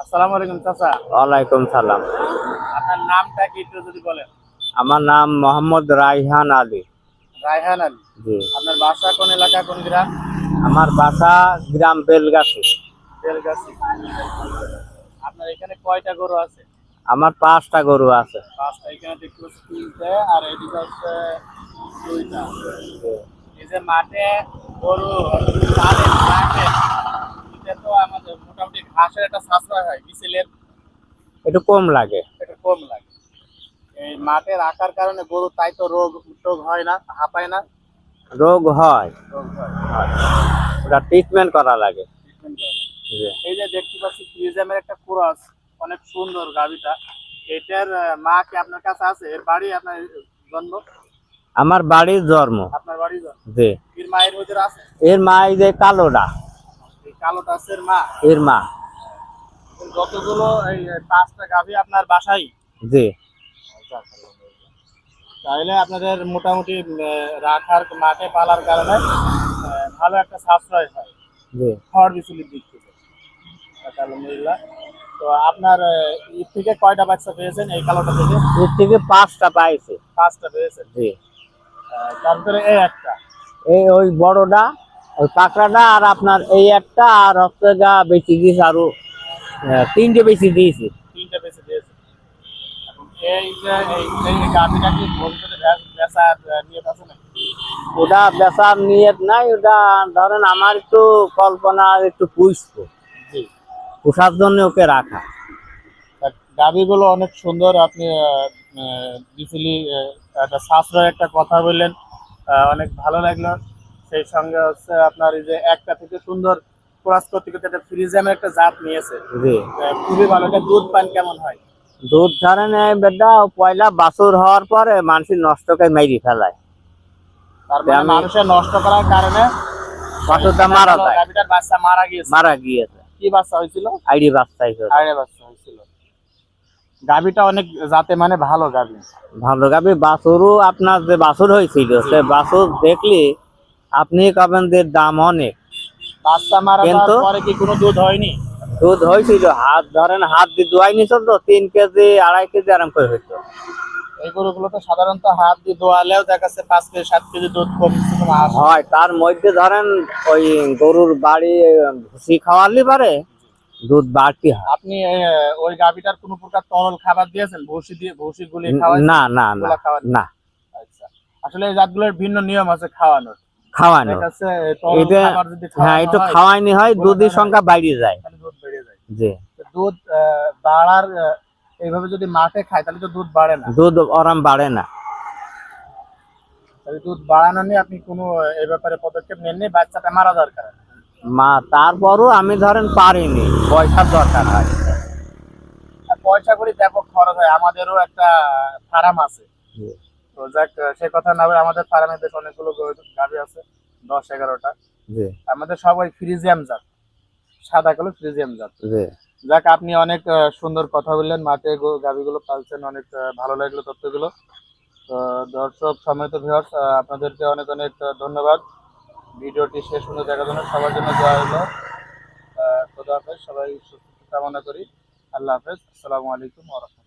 আসসালামু আলাইকুম চাচা। ওয়ালাইকুম সালাম। আপনার নামটা কি একটু যদি বলেন? আমার নাম মোহাম্মদ রাইহান আলী। রায়হান আলী। জি। আপনার বাসা কোন এলাকা কোন গ্রাম? আমার বাসা গ্রাম বেলগাছি। বেলগাছি। আপনার এখানে কয়টা গরু আছে? আমার পাঁচটা গরু আছে। পাঁচটা এখানে দেখতে পাচ্ছি তিনটে আর এদিকে হচ্ছে দুইটা। এই যে মাঠে গরু পালে মাঠে এটা তো আমাদের মোটামুটি ঘাসের একটা সাশ্রয় হয় বিসেলের একটু কম লাগে। একটু কম লাগে। এই মাঠে রাখার কারণে গরু তাই তো রোগ টোগ হয় না হাঁপায় না? রোগ হয়। রোগ হয়। ওটা ট্রিটমেন্ট করা লাগে। এই যে দেখতে পাচ্ছি ফ্রিজামের একটা ক্রস অনেক সুন্দর গাভিটা। এটার মা কি আপনার কাছে আছে? এর বাড়ি আপনার জন্ম? আমার বাড়ির জন্ম। আপনার বাড়ি জন্ম? জি। এর মায়ের ভিতরে আছে? এর মা এই যে কালোটা। কালোটা আছে এর মা? এর মা। যতগুলো এই পাঁচটা গাভি আপনার বাসাই জি। তাহলে আপনাদের মোটামুটি রাখার মাঠে পালার কারণে ভালো একটা সাশ্রয় হয়। জি। খড় বিচুলির দিক থেকে। আলহামদুলিল্লাহ। তো আপনার ঈদ থেকে কয়টা বাচ্চা পেয়েছেন এই কালোটা থেকে? এর থেকে পাঁচটা পাইছে। পাঁচটা পেয়েছেন? জি। তারপরে এই একটা। এই ওই বড়টা ওই পাকড়াটা আর আপনার এই একটা আর হচ্ছে গা বেশি দিয়েছে আরও তিনটে বেশি দিয়েছি। তিনটা বেঁচে দিয়েছে। এই যে এই গাভিটা কি ভবিষ্যতে বেচার নিয়ত আছে ওটা বেচার নিয়ত নাই ওটা ধরেন আমার একটু কল্পনা একটু পুষবো পোষার জন্য ওকে রাখা। গাভিগুলো অনেক সুন্দর আপনি বিচলি একটা সাশ্রয় একটা কথা বললেন অনেক ভালো লাগল। সেই সঙ্গে হচ্ছে আপনার এই যে একটা থেকে সুন্দর ক্রস করতে করতে একটা ফ্রিজামের একটা জাত নিয়েছে। জি। খুবই ভালো। এটা দুধ পান কেমন হয়? দুধ ধরেন বেটা। পয়লা বাছুর হওয়ার পরে মানুষের নষ্ট করে মাইরি ফেলায়। মানে মানুষের নষ্ট করার কারণে বাছুরটা মারা যায়। বাচ্চা মারা গিয়েছে। মারা গিয়েছে। কি বাচ্চা হয়েছিল? আইডি বাচ্চাই করে। আড়ে বাচ্চা হয়েছিল। গাভিটা অনেক জাতে মানে ভালো গাভি। ভালো গাবি বাছুরও আপনার যে বাছুর হয়েছিল সে বাছুর দেখলে আপনি কবেন দাম অনেক। বাচ্চা মারা কিন্তু- পরে কি কোনো দুধ হয়নি? দুধ হয়েছিল হাত ধরেন হাত দিয়ে তিন কেজি আড়াই কেজি আরাম করে হইতো। এই গরুগুলো তো সাধারণত হাত দিয়ে দোয়ালেও দেখা যাচ্ছে পাঁচ কেজি সাত কেজি দুধ কম হয় তার মধ্যে ধরেন ওই গরুর বাড়ি ভুসি খাওয়ালি পারে দুধ বাড়তি হয়। আপনি ওই গাভিটার কোনো প্রকার তরল খাবার দিয়েছেন? ভুসি দিয়ে ভুসি গুলি খাওয়াই না না না না। আচ্ছা। আসলে এই জাতগুলোর ভিন্ন নিয়ম আছে খাওয়ানোর। খাওয়ানো। এটা হ্যাঁ একটু খাওয়াইনি হয় দুধের সংখ্যা বাইরে যায়। জি। দুধ বাড়ার এইভাবে যদি মাঠে খায় তাহলে তো দুধ বাড়ে না। দুধ ওরম বাড়ে না। দুধ বাড়ানো নিয়ে আপনি কোনো এই ব্যাপারে পদক্ষেপ নেননি? বাচ্চাটা মারা মা তারপরও আমি ধরেন পারিনি পয়সার দরকার হয়। আর পয়সা করি ব্যাপক খরচ হয়। আমাদেরও একটা ফার্ম আছে। তো যাক সে কথা না বলে আমাদের ফার্মে বেশ অনেকগুলো গাভী আছে দশ এগারোটা। আমাদের সবাই ফ্রিজিয়াম জাত সাদা কালো ফ্রিজিয়াম জাত। যাক আপনি অনেক সুন্দর কথা বললেন মাঠে গাভীগুলো পালছেন অনেক ভালো লাগল তথ্যগুলো। তো দর্শক সমেত ভিউয়ার্স আপনাদেরকে অনেক অনেক ধন্যবাদ। ভিডিওটি শেষ পর্যন্ত দেখার জন্য সবার জন্য দেওয়া হলো খোদা হাফেজ সবাই সুস্থ কামনা করি। আল্লাহ হাফেজ আসসালামু আলাইকুম ওয়া রাহমাতুল্লাহ।